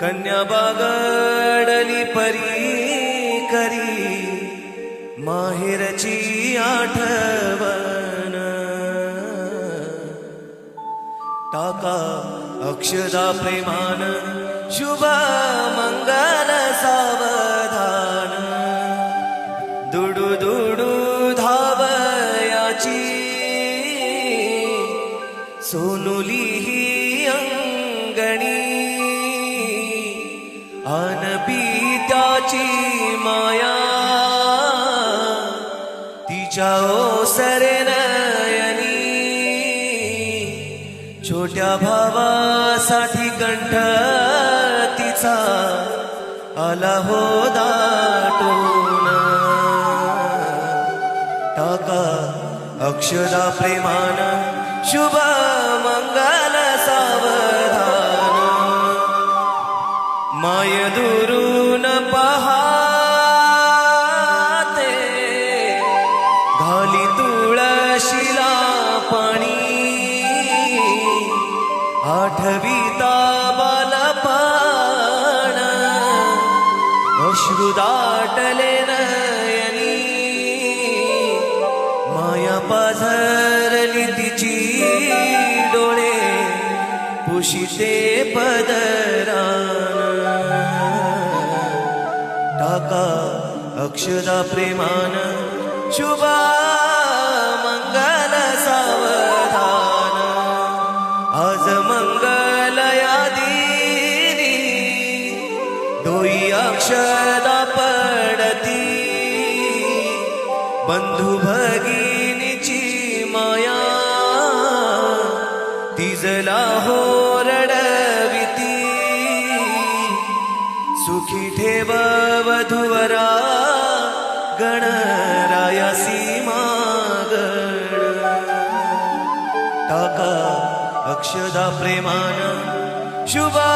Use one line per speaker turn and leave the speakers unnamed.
कन्या बागडली परी करी माहेरची आठवण. टाका अक्षदा प्रेमान शुभ मंगल सावधान. दुडू दुडू धावयाची सोनुली ही अंगणी. अनपीताची माया. तिच्या ओसरे नयनी. छोट्या भावासाठी कंठ तिचा आला हो दाटून. टाका अक्षदा प्रेमान शुभ माय दुरून पहाते घाली तुळशीला पाणी आठविता बालपण अश्रू दाटले नयनी माया पाझरली तिची डोळे पुशिते पदरा टाका अक्षदा प्रेमान शुभा मंगल सावधान आज मंगल यादीनी दोई अक्षदा पडती. बंधू भगिनीची माया तिजला हो सुखी ठेव वधुवरा गणरायासी मागण टाका अक्षदा प्रेमान शुभा